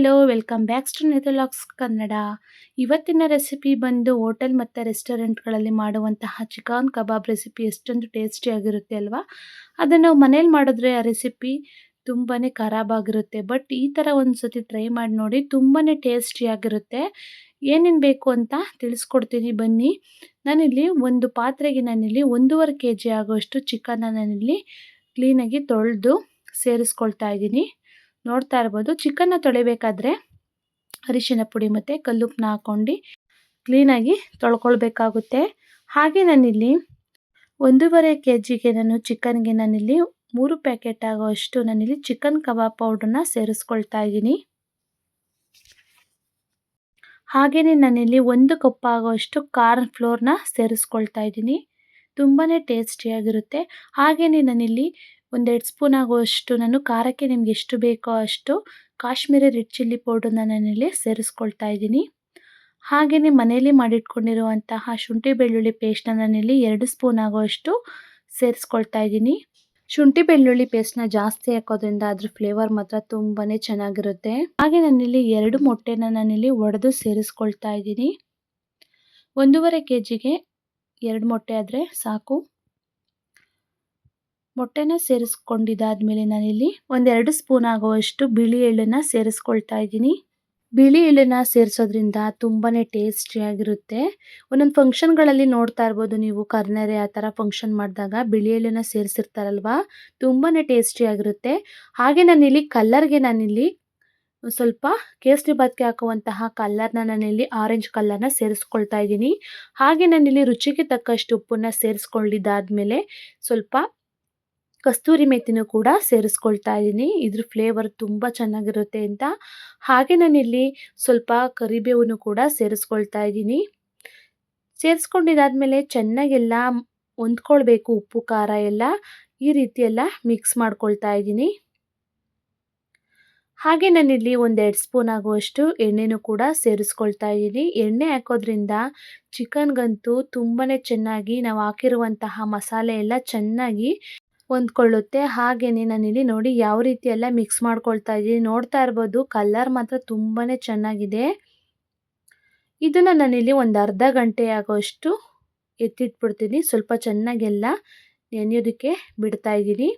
Hello welcome back to ನೆದರ್ಲಾಕ್ಸ್ Kannada ಇವತ್ತಿನ recipe ಬಂದು hotel ಮತ್ತು ರೆಸ್ಟೋರೆಂಟ್ಗಳಲ್ಲಿ ಮಾಡುವಂತಹ ಚಿಕನ್ ಕಬಾಬ್ ರೆಸಿಪಿ ಎಷ್ಟೊಂದು ಟೇಸ್ಟಿಯಾಗಿರುತ್ತೆ ಅಲ್ವಾ? ಅದನ್ನು ನಾವು ಮನೇಲಿ ಮಾಡಿದ್ರೆ ಆ ರೆಸಿಪಿ ತುಂಬಾ ಖರಾಬಾಗಿರುತ್ತೆ ಬಟ್ ಈ ಥರ ಒಂದು ಸತಿ ಟ್ರೈ ಮಾಡಿ ನೋಡಿ ತುಂಬಾ ಟೇಸ್ಟಿಯಾಗಿರುತ್ತೆ ಏನೇನು ಬೇಕು ಅಂತ ತಿಳಿಸ್ಕೊಡ್ತೀನಿ. ಬನ್ನಿ. ನಾನಿಲ್ಲಿ ಒಂದು ಪಾತ್ರೆಗೆ ನಾನಿಲ್ಲಿ ಒಂದೂವರೆ ಕೆ ಜಿ ಆಗೋಷ್ಟು ಚಿಕನ್ನ ನಾನಿಲ್ಲಿ ಕ್ಲೀನಾಗಿ ತೊಳೆದು ಸೇರಿಸ್ಕೊಳ್ತಾ ಇದ್ದೀನಿ. ನೋಡ್ತಾ ಇರ್ಬೋದು. ಚಿಕನ್ನ ತೊಳಿಬೇಕಾದ್ರೆ ಅರಿಶಿನ ಪುಡಿ ಮತ್ತು ಕಲ್ಲುಪ್ಪನ್ನ ಹಾಕ್ಕೊಂಡು ಕ್ಲೀನಾಗಿ ತೊಳ್ಕೊಳ್ಬೇಕಾಗುತ್ತೆ. ಹಾಗೆ ನಾನಿಲ್ಲಿ ಒಂದೂವರೆ ಕೆ ಜಿಗೆ ನಾನು ಚಿಕನ್ಗೆ ನಾನಿಲ್ಲಿ ಮೂರು ಪ್ಯಾಕೆಟ್ ಆಗೋಷ್ಟು ನಾನಿಲ್ಲಿ ಚಿಕನ್ ಕಬಾಬ್ ಪೌಡ್ರನ್ನ ಸೇರಿಸ್ಕೊಳ್ತಾ ಇದ್ದೀನಿ. ಹಾಗೆಯೇ ನಾನಿಲ್ಲಿ ಒಂದು ಕಪ್ ಆಗೋಷ್ಟು ಕಾರ್ನ್ ಫ್ಲೋರ್ನ ಸೇರಿಸ್ಕೊಳ್ತಾ ಇದ್ದೀನಿ. ತುಂಬಾ ಟೇಸ್ಟಿಯಾಗಿರುತ್ತೆ ಹಾಗೆಯೇ ನಾನಿಲ್ಲಿ ಒಂದೆರಡು ಸ್ಪೂನ್ ಆಗುವಷ್ಟು ನಾನು ಖಾರಕ್ಕೆ ನಿಮ್ಗೆ ಎಷ್ಟು ಬೇಕೋ ಅಷ್ಟು ಕಾಶ್ಮೀರಿ ರೆಡ್ ಚಿಲ್ಲಿ ಪೌಡ್ರನ್ನ ನಾನಿಲ್ಲಿ ಸೇರಿಸ್ಕೊಳ್ತಾ ಇದ್ದೀನಿ. ಹಾಗೆಯೇ ಮನೆಯಲ್ಲಿ ಮಾಡಿಟ್ಕೊಂಡಿರುವಂತಹ ಶುಂಠಿ ಬೆಳ್ಳುಳ್ಳಿ ಪೇಸ್ಟನ್ನ ನಾನಿಲ್ಲಿ ಎರಡು ಸ್ಪೂನ್ ಆಗುವಷ್ಟು ಸೇರಿಸ್ಕೊಳ್ತಾ ಇದ್ದೀನಿ. ಶುಂಠಿ ಬೆಳ್ಳುಳ್ಳಿ ಪೇಸ್ಟ್ನ ಜಾಸ್ತಿ ಹಾಕೋದ್ರಿಂದ ಅದ್ರ ಫ್ಲೇವರ್ ಮಾತ್ರ ತುಂಬಾ ಚೆನ್ನಾಗಿರುತ್ತೆ. ಹಾಗೆ ನಾನಿಲ್ಲಿ ಎರಡು ಮೊಟ್ಟೆನ ನಾನಿಲ್ಲಿ ಒಡೆದು ಸೇರಿಸ್ಕೊಳ್ತಾ ಇದ್ದೀನಿ. ಒಂದೂವರೆ ಕೆ ಜಿಗೆ ಎರಡು ಮೊಟ್ಟೆ ಆದರೆ ಸಾಕು. ಮೊಟ್ಟೆನ ಸೇರಿಸ್ಕೊಂಡಿದ್ದಾದ್ಮೇಲೆ ನಾನಿಲ್ಲಿ ಒಂದೆರಡು ಸ್ಪೂನ್ ಆಗುವಷ್ಟು ಬಿಳಿ ಎಳ್ಳನ್ನ ಸೇರಿಸ್ಕೊಳ್ತಾ ಇದ್ದೀನಿ. ಬಿಳಿ ಎಳ್ಳನ್ನ ಸೇರಿಸೋದ್ರಿಂದ ತುಂಬಾ ಟೇಸ್ಟಿಯಾಗಿರುತ್ತೆ ಒಂದೊಂದು ಫಂಕ್ಷನ್ಗಳಲ್ಲಿ ನೋಡ್ತಾ ಇರ್ಬೋದು ನೀವು ಕರ್ನರೆ ಆ ಥರ ಫಂಕ್ಷನ್ ಮಾಡಿದಾಗ ಬಿಳಿ ಎಳ್ಳನ್ನ ಸೇರಿಸಿರ್ತಾರಲ್ವ? ತುಂಬಾ ಟೇಸ್ಟಿಯಾಗಿರುತ್ತೆ ಹಾಗೆ ನಾನಿಲ್ಲಿ ಕಲ್ಲರ್ಗೆ ನಾನಿಲ್ಲಿ ಸ್ವಲ್ಪ ಕೇಸರಿ ಬಾತ್ಗೆ ಹಾಕುವಂತಹ ಕಲ್ಲರ್ನ ನಾನಿಲ್ಲಿ ಆರೆಂಜ್ ಕಲ್ಲರ್ನ ಸೇರಿಸ್ಕೊಳ್ತಾ ಇದ್ದೀನಿ. ಹಾಗೆ ನಾನಿಲ್ಲಿ ರುಚಿಗೆ ತಕ್ಕಷ್ಟು ಉಪ್ಪನ್ನು ಸೇರಿಸ್ಕೊಂಡಿದ್ದಾದ್ಮೇಲೆ ಸ್ವಲ್ಪ ಕಸ್ತೂರಿ ಮೆಥಿನೂ ಕೂಡ ಸೇರಿಸ್ಕೊಳ್ತಾ ಇದ್ದೀನಿ. ಇದ್ರ ಫ್ಲೇವರ್ ತುಂಬ ಚೆನ್ನಾಗಿರುತ್ತೆ ಅಂತ. ಹಾಗೆ ನಾನಿಲ್ಲಿ ಸ್ವಲ್ಪ ಕರಿಬೇವನ್ನು ಕೂಡ ಸೇರಿಸ್ಕೊಳ್ತಾ ಇದ್ದೀನಿ. ಸೇರಿಸ್ಕೊಂಡಿದ್ದಾದ್ಮೇಲೆ ಚೆನ್ನಾಗೆಲ್ಲ ಹೊಂದ್ಕೊಳ್ಬೇಕು ಉಪ್ಪು, ಖಾರ ಎಲ್ಲ. ಈ ರೀತಿ ಎಲ್ಲ ಮಿಕ್ಸ್ ಮಾಡ್ಕೊಳ್ತಾ ಇದ್ದೀನಿ. ಹಾಗೆ ನಾನಿಲ್ಲಿ ಒಂದೆರಡು ಸ್ಪೂನ್ ಆಗುವಷ್ಟು ಎಣ್ಣೆನೂ ಕೂಡ ಸೇರಿಸ್ಕೊಳ್ತಾ ಇದ್ದೀನಿ. ಎಣ್ಣೆ ಹಾಕೋದ್ರಿಂದ ಚಿಕನ್ಗಂತೂ ತುಂಬಾ ಚೆನ್ನಾಗಿ ನಾವು ಹಾಕಿರುವಂತಹ ಮಸಾಲೆ ಎಲ್ಲ ಚೆನ್ನಾಗಿ ಹೊಂದ್ಕೊಳ್ಳುತ್ತೆ. ಹಾಗೆಯೇ ನಾನಿಲ್ಲಿ ನೋಡಿ ಯಾವ ರೀತಿ ಎಲ್ಲ ಮಿಕ್ಸ್ ಮಾಡ್ಕೊಳ್ತಾ ಇದ್ದೀನಿ. ನೋಡ್ತಾ ಇರ್ಬೋದು ಕಲರ್ ಮಾತ್ರ ತುಂಬಾ ಚೆನ್ನಾಗಿದೆ. ಇದನ್ನು ನಾನಿಲ್ಲಿ ಒಂದು ಅರ್ಧ ಗಂಟೆ ಆಗೋಷ್ಟು ಎತ್ತಿಟ್ಬಿಡ್ತೀನಿ. ಸ್ವಲ್ಪ ಚೆನ್ನಾಗೆಲ್ಲ ನೆನೆಯೋದಕ್ಕೆ ಬಿಡ್ತಾ ಇದ್ದೀನಿ.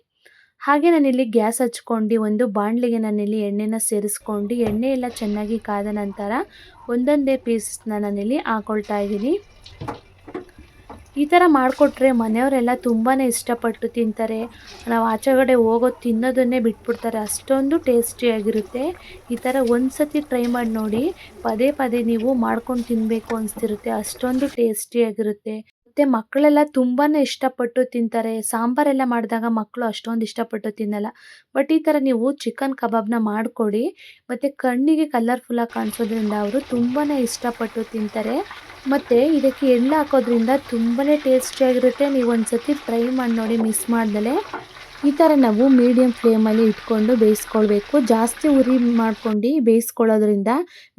ಹಾಗೆ ನಾನಿಲ್ಲಿ ಗ್ಯಾಸ್ ಹಚ್ಕೊಂಡು, ಒಂದು ಬಾಣಲಿಗೆ ನಾನಿಲ್ಲಿ ಎಣ್ಣೆನ ಸೇರಿಸ್ಕೊಂಡು, ಎಣ್ಣೆ ಎಲ್ಲ ಚೆನ್ನಾಗಿ ಕಾದ ನಂತರ ಒಂದೊಂದೇ ಪೀಸ್ನ ನಾನಿಲ್ಲಿ ಹಾಕೊಳ್ತಾ ಇದ್ದೀನಿ. ಈ ಥರ ಮಾಡಿಕೊಟ್ರೆ ಮನೆಯವರೆಲ್ಲ ತುಂಬಾ ಇಷ್ಟಪಟ್ಟು ತಿಂತಾರೆ. ನಾವು ಆಚೆಗಡೆ ಹೋಗೋದು ತಿನ್ನೋದನ್ನೇ ಬಿಟ್ಬಿಡ್ತಾರೆ. ಅಷ್ಟೊಂದು ಟೇಸ್ಟಿಯಾಗಿರುತ್ತೆ ಈ ಥರ ಒಂದು ಸತಿ ಟ್ರೈ ಮಾಡಿ ನೋಡಿ. ಪದೇ ಪದೇ ನೀವು ಮಾಡ್ಕೊಂಡು ತಿನ್ನಬೇಕು ಅನಿಸ್ತಿರುತ್ತೆ. ಅಷ್ಟೊಂದು ಟೇಸ್ಟಿಯಾಗಿರುತ್ತೆ ಮತ್ತು ಮಕ್ಕಳೆಲ್ಲ ತುಂಬಾ ಇಷ್ಟಪಟ್ಟು ತಿಂತಾರೆ. ಸಾಂಬಾರೆಲ್ಲ ಮಾಡಿದಾಗ ಮಕ್ಕಳು ಅಷ್ಟೊಂದು ಇಷ್ಟಪಟ್ಟು ತಿನ್ನಲ್ಲ. ಬಟ್ ಈ ಥರ ನೀವು ಚಿಕನ್ ಕಬಾಬ್ನ ಮಾಡಿಕೊಡಿ. ಮತ್ತು ಕಣ್ಣಿಗೆ ಕಲರ್ಫುಲ್ಲಾಗಿ ಕಾಣಿಸೋದ್ರಿಂದ ಅವರು ತುಂಬಾ ಇಷ್ಟಪಟ್ಟು ತಿಂತಾರೆ. ಮತ್ತು ಇದಕ್ಕೆ ಎಳ್ಳು ಹಾಕೋದ್ರಿಂದ ತುಂಬಾ ಟೇಸ್ಟಿಯಾಗಿರುತ್ತೆ ನೀವು ಒಂದು ಸತಿ ಫ್ರೈ ಮಾಡಿ ನೋಡಿ ಮಿಸ್ ಮಾಡ್ದಲೆ. ಈ ಥರ ನಾವು ಮೀಡಿಯಮ್ ಫ್ಲೇಮಲ್ಲಿ ಇಟ್ಕೊಂಡು ಬೇಯಿಸ್ಕೊಳ್ಬೇಕು. ಜಾಸ್ತಿ ಉರಿ ಮಾಡ್ಕೊಂಡು ಬೇಯಿಸ್ಕೊಳ್ಳೋದ್ರಿಂದ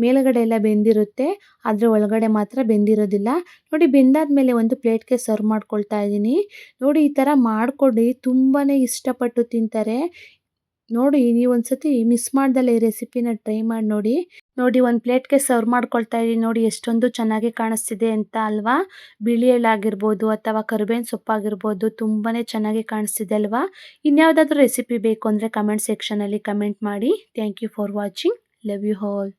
ಮೇಲುಗಡೆ ಎಲ್ಲ ಬೆಂದಿರುತ್ತೆ. ಆದರೆ ಒಳಗಡೆ ಮಾತ್ರ ಬೆಂದಿರೋದಿಲ್ಲ. ನೋಡಿ, ಬೆಂದಾದ್ಮೇಲೆ ಒಂದು ಪ್ಲೇಟ್ಗೆ ಸರ್ವ್ ಮಾಡ್ಕೊಳ್ತಾ ಇದ್ದೀನಿ. ನೋಡಿ, ಈ ಥರ ಮಾಡಿಕೊಡಿ ತುಂಬಾ ಇಷ್ಟಪಟ್ಟು ತಿಂತಾರೆ. ನೋಡಿ ನೀವು ಒಂದ್ಸತಿ ಮಿಸ್ ಮಾಡ್ದಲ್ಲ ಈ ರೆಸಿಪಿನ ಟ್ರೈ ಮಾಡಿ ನೋಡಿ. ನೋಡಿ ಒಂದು ಪ್ಲೇಟ್ಗೆ ಸರ್ವ್ ಮಾಡ್ಕೊಳ್ತಾ ಇದ್ದೀನಿ ನೋಡಿ ಎಷ್ಟೊಂದು ಚೆನ್ನಾಗಿ ಕಾಣಿಸ್ತಿದೆ ಅಂತ ಅಲ್ವಾ? ಬಿಳಿ ಎಳ್ಳಾಗಿರ್ಬೋದು ಅಥವಾ ಕರಿಬೇವಿನ ಸೊಪ್ಪಾಗಿರ್ಬೋದು ತುಂಬಾ ಚೆನ್ನಾಗಿ ಕಾಣಿಸ್ತಿದೆ ಅಲ್ವಾ? ಇನ್ಯಾವುದಾದ್ರೂ ರೆಸಿಪಿ ಬೇಕು ಅಂದರೆ ಕಮೆಂಟ್ ಸೆಕ್ಷನಲ್ಲಿ ಕಮೆಂಟ್ ಮಾಡಿ. Thank you for watching love you all